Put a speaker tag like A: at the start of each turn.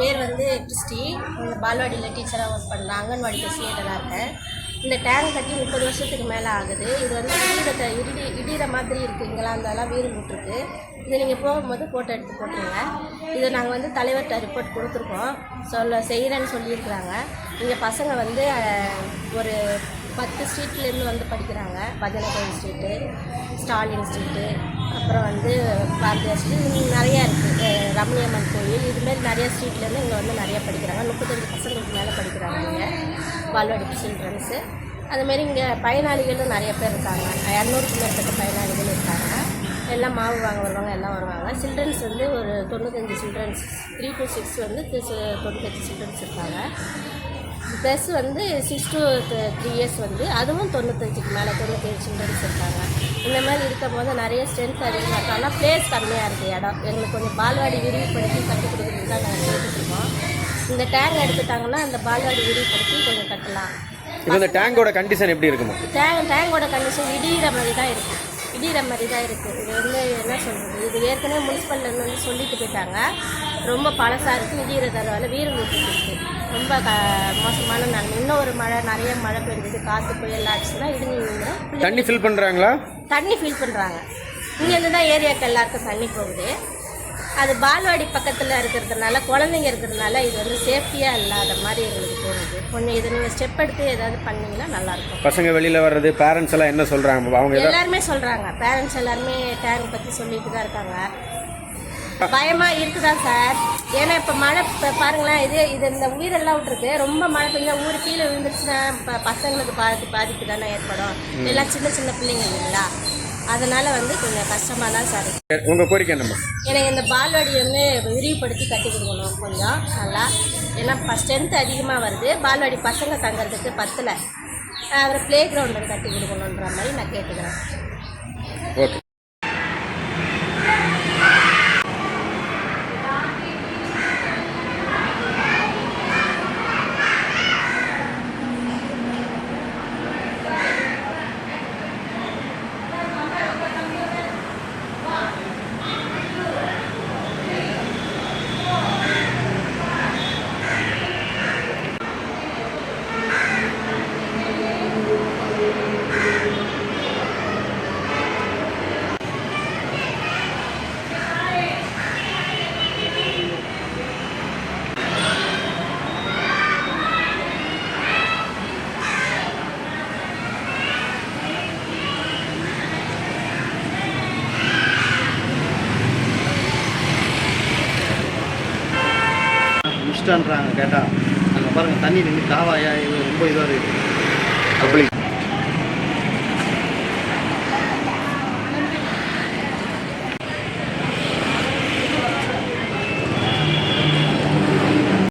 A: பேர் வந்து கிறிஸ்டி. பால்வாடியில் டீச்சராக ஒர்க் பண்ணுறேன் அங்கன்வாடி ஃபெசிலிட்டராக இருக்கேன். இந்த டேங்க் கட்டி முப்பது வருஷத்துக்கு மேலே ஆகுது. இது வந்து இடியிற இடி இடிகிற மாதிரி இருக்குது இங்கெல்லாம் அந்தெல்லாம் வீடு விட்டுருக்கு. இது நீங்கள் போகும்போது ஃபோட்டோ எடுத்து போட்டுருங்க. இதை நாங்கள் வந்து தலைவர்கிட்ட ரிப்போர்ட் கொடுத்துருக்கோம். சொல்ல செய்கிறேன்னு சொல்லியிருக்கிறாங்க. இங்கே பசங்க வந்து ஒரு பத்து ஸ்ட்ரீட்லேருந்து வந்து படிக்கிறாங்க. பஜனை கோயில் ஸ்ட்ரீட்டு ஸ்டாலின் ஸ்ட்ரீட்டு அப்புறம் வந்து பாரதியார் ஸ்ட்ரீட் இன்னும் நிறையா இருக்குது ரமணியம்மன் கோயில். இதுமாரி நிறைய ஸ்ட்ரீட்லேருந்து இங்கே வந்து நிறைய படிக்கிறாங்க. முப்பத்தஞ்சு பசங்களுக்கு மேலே படிக்கிறாங்க இங்கே. பால்வாடி சில்ட்ரன்ஸு அதுமாரி இங்கே பயனாளிகளும் நிறைய பேர் இருக்காங்க. இரநூறுக்கு மேற்பட்ட பயனாளிகள் இருக்காங்க. எல்லாம் மாவு வாங்க வருவாங்க எல்லாம் வருவாங்க. சில்ட்ரன்ஸ் வந்து ஒரு தொண்ணூத்தஞ்சு சில்ட்ரன்ஸ் த்ரீ டு சிக்ஸ் வந்து தொண்ணூத்தஞ்சு சில்ட்ரன்ஸ் இருக்காங்க. ப்ளஸ் வந்து சிக்ஸ் டு த்ரீ இயர்ஸ் வந்து அதுவும் தொண்ணூத்தஞ்சுக்கு மேலே தொண்ணூத்தேழு சில்ட்ரன்ஸ் இருக்காங்க இந்த மாதிரி இருக்கும் போது நிறைய ஸ்ட்ரென்த் அதிகமாக இருக்கும். ஆனால் பிளேஸ் கம்மியாக இருக்குது இடம். எங்களுக்கு கொஞ்சம் பால்வாடி விரிவுபடுத்தி கற்றுக் கொடுக்குறது தான் நாங்கள் கேட்டுட்ருக்கோம் இந்த டேங்க் எடுத்துட்டாங்கன்னா அந்த பால்வாடி விரிவுபடுத்தி கொஞ்சம் கட்டலாம்.
B: இப்போ இந்த டேங்கோட கண்டிஷன் எப்படி இருக்குமா?
A: டேங்க் டேங்கோட கண்டிஷன் இடிகிற மாதிரி தான் இருக்குது இடிகிற மாதிரி தான் இருக்குது இது வந்து என்ன சொல்கிறது இது ஏற்கனவே முனிசிபல்லேருந்து வந்து சொல்லிட்டு போயிட்டாங்க. ரொம்ப பழசாக இருக்குது இடிகிற தரவால வீரம் இருக்குது ரொம்ப க மோசமான நிலைமை இன்னும் ஒரு மழை நிறைய மழை பெய்யுது. காற்று புயல் ஆச்சுன்னா இடிஞ்சு
B: தண்ணி ஃபில் பண்ணுறாங்களா
A: தண்ணி ஃபில் பண்ணுறாங்க இங்கேருந்து தான் ஏரியாவுக்கு எல்லாருக்கும் தண்ணி போகுது. அது பால்வாடி பக்கத்தில் இருக்கிறதுனால குழந்தைங்க இருக்கிறதுனால இது வந்து சேஃப்டியாக இல்லாத மாதிரி எங்களுக்கு தோணுது. கொஞ்சம் இது நீங்கள் ஸ்டெப் எடுத்து ஏதாவது பண்ணீங்கன்னா நல்லாயிருக்கும்.
B: பசங்க வெளியில் வர்றது பேரண்ட்ஸ் எல்லாம் என்ன சொல்கிறாங்க அவங்க
A: எல்லாருமே சொல்றாங்க. பேரண்ட்ஸ் எல்லாருமே டேங்க் பத்தி சொல்லிட்டு தான் இருக்காங்க. பயமா இருக்குதா சார் ஏன்னா இப்ப மழை இப்ப பாருங்களேன் இது இது இந்த உயிரெல்லாம் விட்டுருக்கு. ரொம்ப மழை பெஞ்சா ஊர் கீழே விழுந்துருச்சுன்னா ப- பசங்களுக்கு பாதி பாதிப்பு தானே ஏற்படும். எல்லாம் சின்ன சின்ன பிள்ளைங்க இல்லைங்களா? அதனால வந்து கொஞ்சம் கஷ்டமா தான் சார்.
B: உங்கள் கோரிக்கை என்னம்மா?
A: எனக்கு இந்த பால்வாடி வந்து விரிவுபடுத்தி கட்டி கொடுக்கணும் கொஞ்சம் நல்லா. ஏன்னா இப்போ ஸ்ட்ரென்த் அதிகமாக வருது. பால்வாடி பசங்க தங்குறதுக்கு பத்தில். அப்புறம் ப்ளே கிரவுண்டு கட்டி கொடுக்கணுன்ற மாதிரி நான் கேட்டுக்கிறேன்.
B: ஓகே.
C: முடிச்சிட்டான்றாங்க கேட்டால் அங்கே பாருங்கள் தண்ணி நின்று காவாயா இது ரொம்ப இதாக இருக்குது.
B: அப்படி